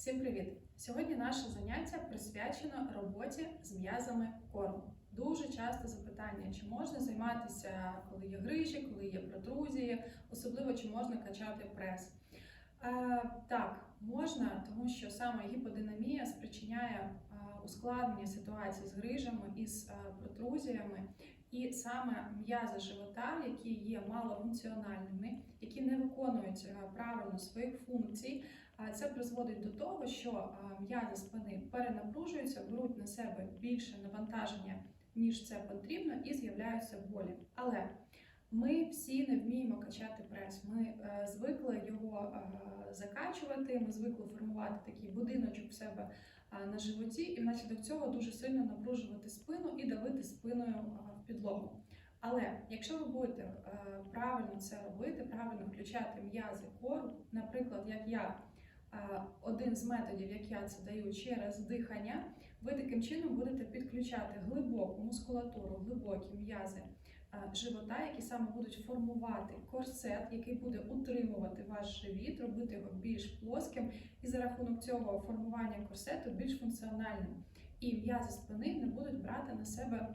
Всім привіт! Сьогодні наше заняття присвячено роботі з м'язами кору. Дуже часто запитання, чи можна займатися, коли є грижі, коли є протрузії, особливо чи можна качати прес. Е, так, можна, тому що саме гіподинамія спричиняє е, ускладнення ситуації з грижами і з е, протрузіями, і саме м'язи живота, які є малофункціональними, які не виконують е, правильно своїх функцій. Це призводить до того, що м'язи спини перенапружуються, беруть на себе більше навантаження, ніж це потрібно, і з'являються болі. Але ми всі не вміємо качати прес. Ми е, звикли його е, закачувати, ми звикли формувати такий будиночок в себе на животі, і внаслідок цього дуже сильно напружувати спину і давити спиною в підлогу. Але якщо ви будете е, правильно це робити, правильно включати м'язи кору, наприклад, як я. Е, один з методів, як я це даю через дихання, ви таким чином будете підключати глибоку мускулатуру, глибокі м'язи е, живота, які саме будуть формувати корсет, який буде утримувати ваш живіт, робити його більш плоским, і за рахунок цього формування корсету більш функціональним. І м'язи спини не будуть брати на себе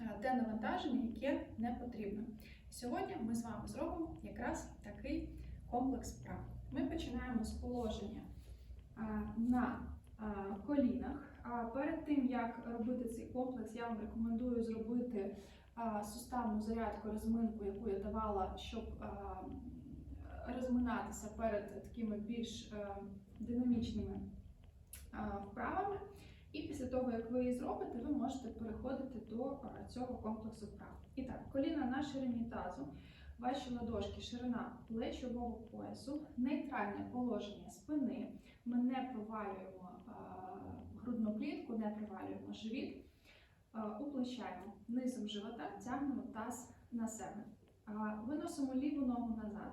е, те навантаження, яке не потрібно. Сьогодні ми з вами зробимо якраз такий комплекс вправ. Ми починаємо з положення на колінах. Перед тим як робити цей комплекс, я вам рекомендую зробити суставну зарядку, розминку, яку я давала, щоб розминатися перед такими більш динамічними вправами. І після того, як ви її зробите, ви можете переходити до цього комплексу вправ. І так, коліна на ширині тазу. Ваші ладошки, ширина плечового поясу, нейтральне положення спини. Ми не провалюємо а, грудну клітку, не провалюємо живіт, а, уплощаємо низом живота, тягнемо таз на себе. А, виносимо ліву ногу назад,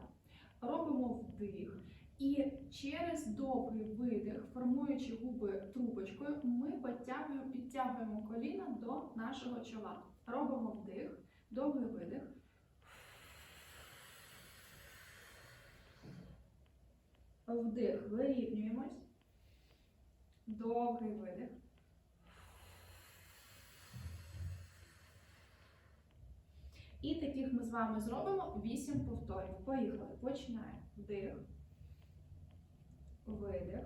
робимо вдих. І через довгий видих, формуючи губи трубочкою, ми підтягуємо, підтягуємо коліна до нашого чола. Робимо вдих, довгий видих. Вдих, вирівнюємось. Довгий видих. І таких ми з вами зробимо 8 повторів. Поїхали. Починаємо. Вдих. Видих.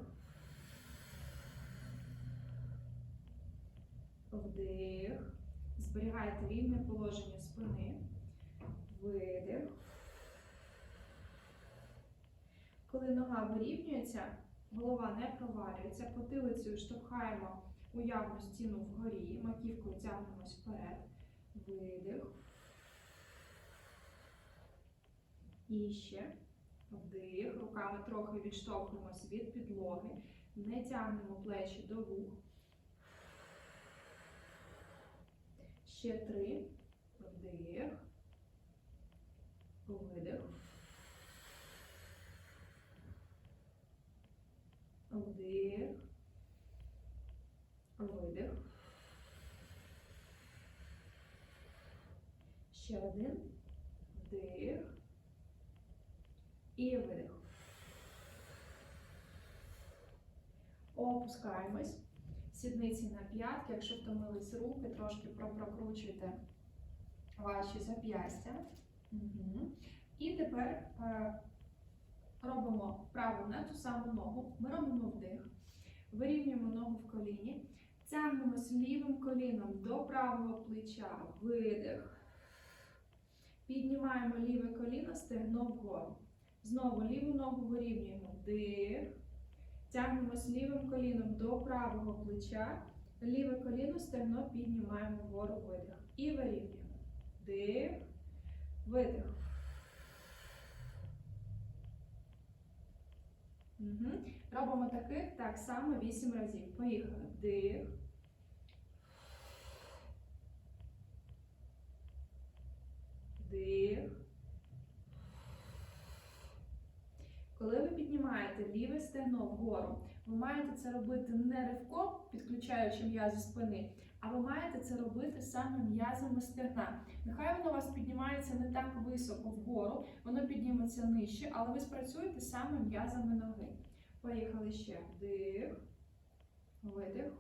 Вдих. Зберігайте рівне положення спини. Видих. Коли нога вирівнюється, голова не провалюється, потилицею штовхаємо уявну стіну вгорі, маківкою тягнемось вперед, видих. І ще вдих. Руками трохи відштовхуємось від підлоги, не тягнемо плечі до вух. Ще три. Вдих. Видих. Вдих. Видих. Ще один. Вдих. І видих. Опускаємось. Сідниці на п'ятки. Якщо втомились руки, трошки прокручуйте ваші зап'ястя. Угу. І тепер е, робимо вправу на ту саму ногу. Ми робимо вдих, вирівнюємо ногу в коліні, тягнемось лівим коліном до правого плеча, видих. Піднімаємо ліве коліно, стегно вгору. Знову ліву ногу вирівнюємо вдих. Тягнемось лівим коліном до правого плеча. Ліве коліно, стегно піднімаємо вгору видих. І вирівнюємо. Вдих, видих. Угу. Робимо таких так само 8 разів. Поїхали. Вдих. Вдих. Коли ви піднімаєте стегно вгору, ви маєте це робити не ривком, підключаючи м'язи спини, а ви маєте це робити саме м'язами стегна. Нехай воно у вас піднімається не так високо вгору, воно підніметься нижче, але ви спрацюєте саме м'язами ноги. Поїхали ще. Вдих, видих.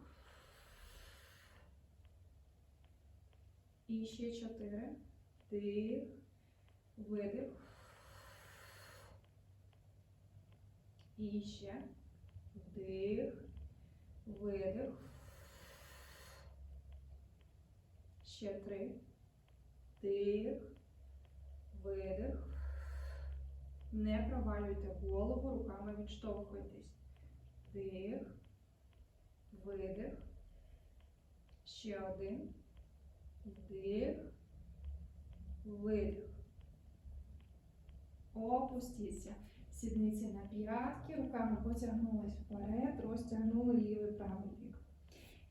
І ще чотири. Вдих, видих. І ще. Вдих, видих. Ще три. Вдих, видих. Не провалюйте голову, руками відштовхуйтесь. Вдих, видих. Ще один. Вдих, видих. Опустіться. Сідниці на п'ятки, руками потягнулись вперед, розтягнули лівий правий бік.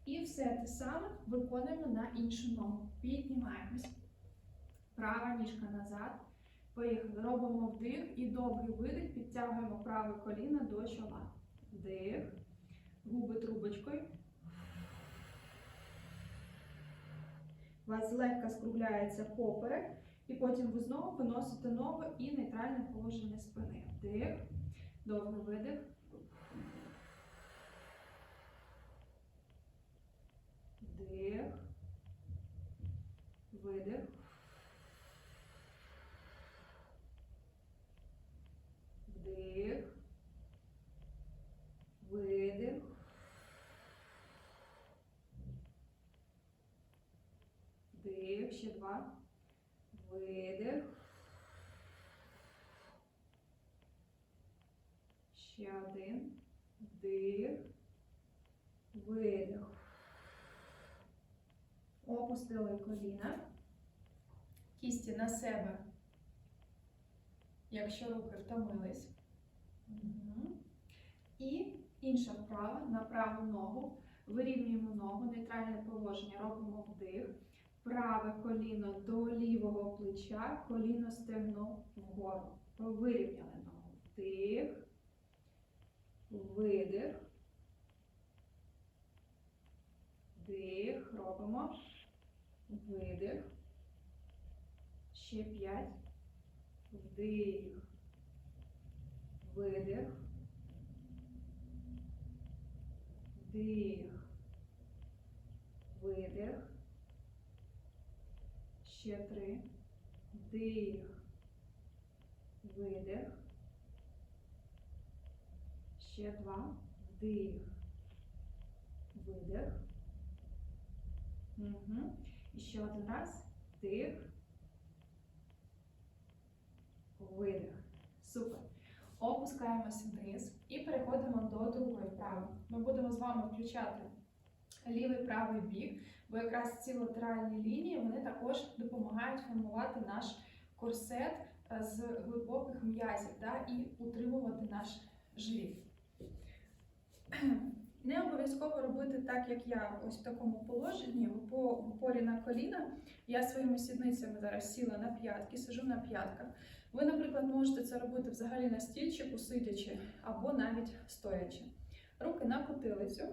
І все те саме виконуємо на іншу ногу. Піднімаємось. Права ніжка назад. Поїхали. Робимо вдих і довгий видих. Підтягуємо праве коліно до чола. Вдих. Губи трубочкою. У вас злегка скругляється поперек. І потім ви знову виносите ногу і нейтральне положення спини. Вдих. Довгий видих. Вдих. Видих. Вдих. Видих. Вдих. Ще два. Видих. Ще один. Вдих. Видих. Опустили коліна. Кісті на себе. Якщо руки втомились. Мгм. І інша вправа на праву ногу. Вирівнюємо ногу, нейтральне положення, робимо вдих. Праве коліно до лівого плеча, коліно стегно вгору. Вирівняли ногу. Вдих, видих. Вдих, робимо. Видих. Ще п'ять. Вдих. Видих. Вдих. Видих. Ще три. Вдих. Видих. Ще два. Вдих. Видих. Угу. І ще один раз. Вдих. Видих. Супер. Опускаємося вниз і переходимо до другої вправи. Ми будемо з вами включати лівий правий бік, бо якраз ці латеральні лінії вони також допомагають формувати наш корсет е, з глибоких м'язів да, і утримувати наш живіт. Не обов'язково робити так, як я ось в такому положенні, в опо- опорі на коліна. Я своїми сідницями зараз сіла на п'ятки, сижу на п'ятках. Ви, наприклад, можете це робити взагалі на стільчику, сидячи або навіть стоячи. Руки на потилицю,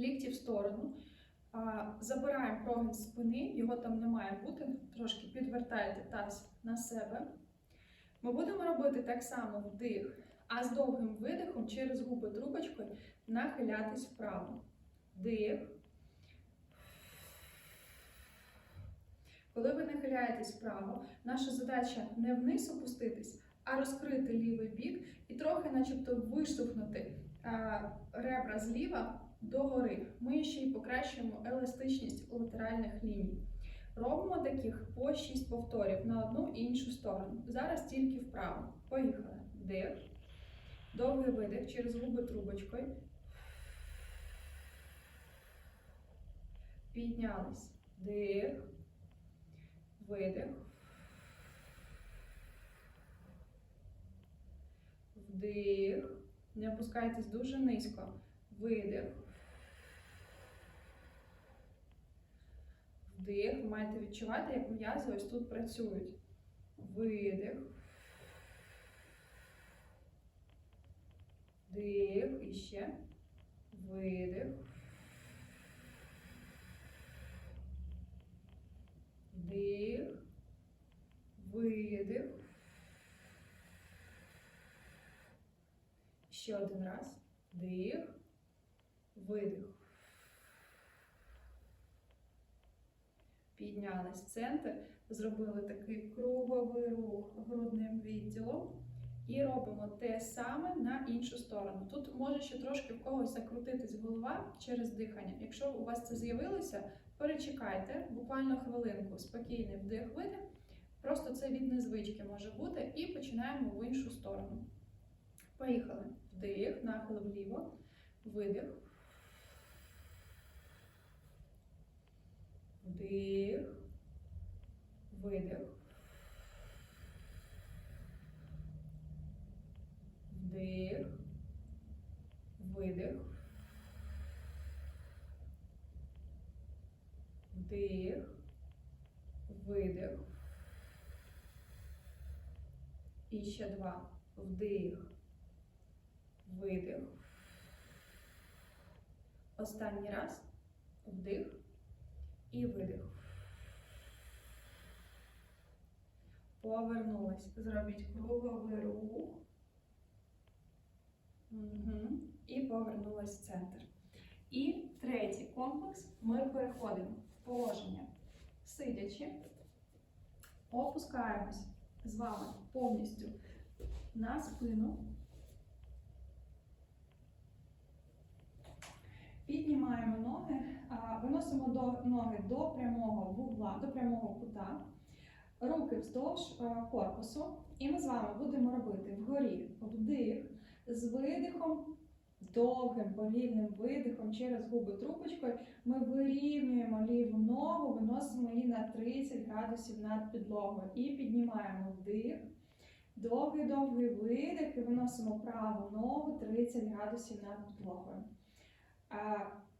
лікті в сторону. Забираємо прогин спини, його там не має бути. Трошки підвертайте таз на себе. Ми будемо робити так само вдих, а з довгим видихом через губи трубочкою нахилятись вправо. Вдих. Коли ви нахиляєтесь вправо, наша задача не вниз опуститись, а розкрити лівий бік і трохи, начебто, виштовхнути ребра зліва догори. Ми ще й покращуємо еластичність латеральних ліній. Робимо таких по 6 повторів на одну і іншу сторону. Зараз тільки вправо. Поїхали. Вдих. Довгий видих через губи трубочкою. Піднялись. Вдих. Видих. Вдих. Не опускайтесь дуже низько. Видих. Вдих. Ви маєте відчувати, як м'язи ось тут працюють. Видих. Вдих. І ще. Видих. Вдих. Видих. Ще один раз. Вдих. Видих. Піднялись в центр, зробили такий круговий рух грудним відділом. І робимо те саме на іншу сторону. Тут може ще трошки в когось закрутитись голова через дихання. Якщо у вас це з'явилося, перечекайте буквально хвилинку, спокійний вдих-видих. Просто це від незвички може бути. І починаємо в іншу сторону. Поїхали. Вдих, нахил вліво, видих. Вдих, видих. Вдих, видих. Вдих, видих. І ще два. Вдих, видих. Останній раз. Вдих і видих. Повернулись. Зробіть круговий рух. Угу. І повернулась в центр. І третій комплекс ми переходимо в положення сидячи, опускаємось з вами повністю на спину. Піднімаємо ноги, виносимо до ноги до прямого вугла, до прямого кута, руки вздовж корпусу. І ми з вами будемо робити вгорі вдих з видихом, довгим повільним видихом через губи трубочкою. Ми вирівнюємо ліву ногу, виносимо її на 30 градусів над підлогою і піднімаємо вдих. Довгий довгий видих і виносимо праву ногу 30 градусів над підлогою.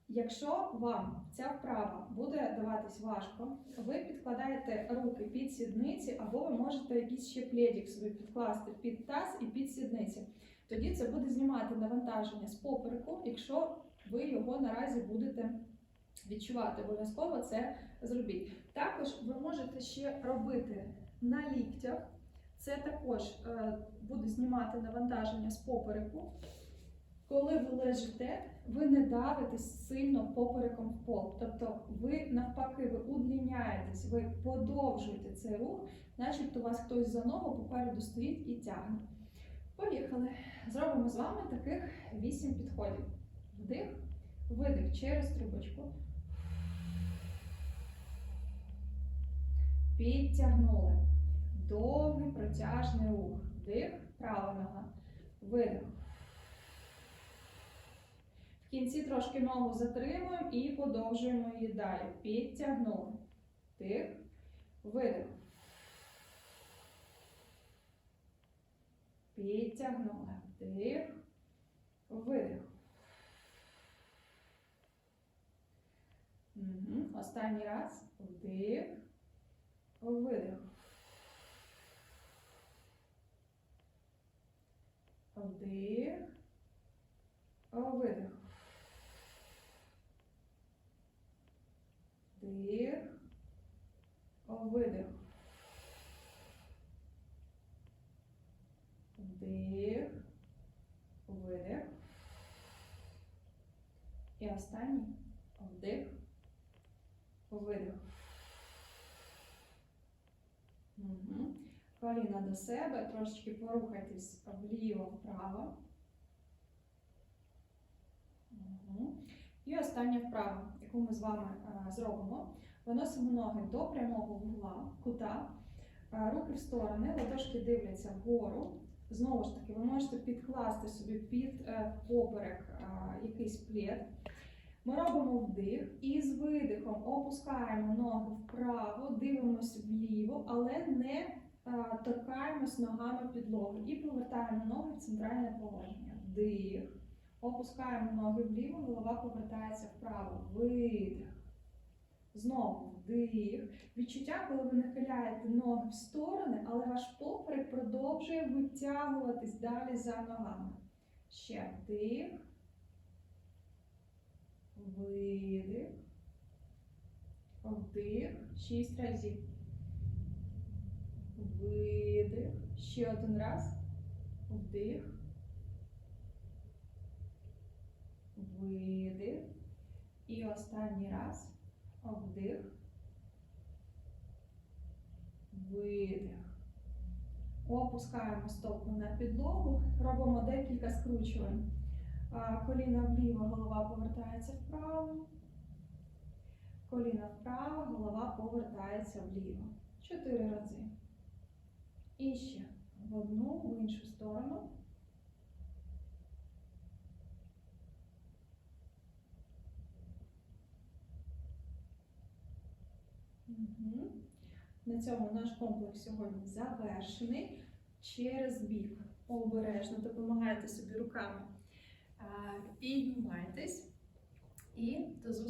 Якщо вам ця вправа буде даватись важко, ви підкладаєте руки під сідниці, або ви можете якийсь ще пледик собі підкласти під таз і під сідниці. Тоді це буде знімати навантаження з попереку, якщо ви його наразі будете відчувати. Обов'язково це зробіть. Також ви можете ще робити на ліктях. Це також е, буде знімати навантаження з попереку. Коли ви лежите, ви не давитесь сильно попереком в пол. Тобто ви навпаки ви удліняєтесь, ви подовжуєте цей рух, начебто у вас хтось за ногу попереду стоїть і тягне. Поїхали. Зробимо з вами таких 8 підходів. Вдих, видих через трубочку. Підтягнули. Довгий протяжний рух. Вдих, права нога. Видих. Кінці трошки ногу затримуємо і подовжуємо її далі. Підтягнули. Вдих, видих. Підтягнули. Вдих, видих. Угу. Останній раз. Вдих, видих. Вдих, видих. Вдих, видих. Вдих, видих. І останній вдих, видих. Угу. Коліна до себе, трошечки порухайтесь вліво-вправо. Угу. І остання вправа, яку ми з вами е, зробимо. Виносимо ноги до прямого вугла, кута, е, руки в сторони, ладошки дивляться вгору. Знову ж таки, ви можете підкласти собі під е, поперек е, якийсь плед. Ми робимо вдих і з видихом опускаємо ноги вправо, дивимося вліво, але не е, торкаємось ногами підлоги і повертаємо ноги в центральне положення. Вдих. Опускаємо ноги вліво, голова повертається вправо. Видих. Знову вдих. Відчуття, коли ви нахиляєте ноги в сторони, але ваш поперек продовжує витягуватись далі за ногами. Ще вдих. Видих. Вдих. Шість разів. Видих. Ще один раз. Вдих. видих. І останній раз вдих, видих. Опускаємо стопу на підлогу, робимо декілька скручувань. Коліна вліво, голова повертається вправо. Коліна вправо, голова повертається вліво. Чотири рази. І ще в одну, в іншу сторону. На цьому наш комплекс сьогодні завершений. Через бік обережно допомагайте собі руками. А, Піднімайтесь і до зустрічі.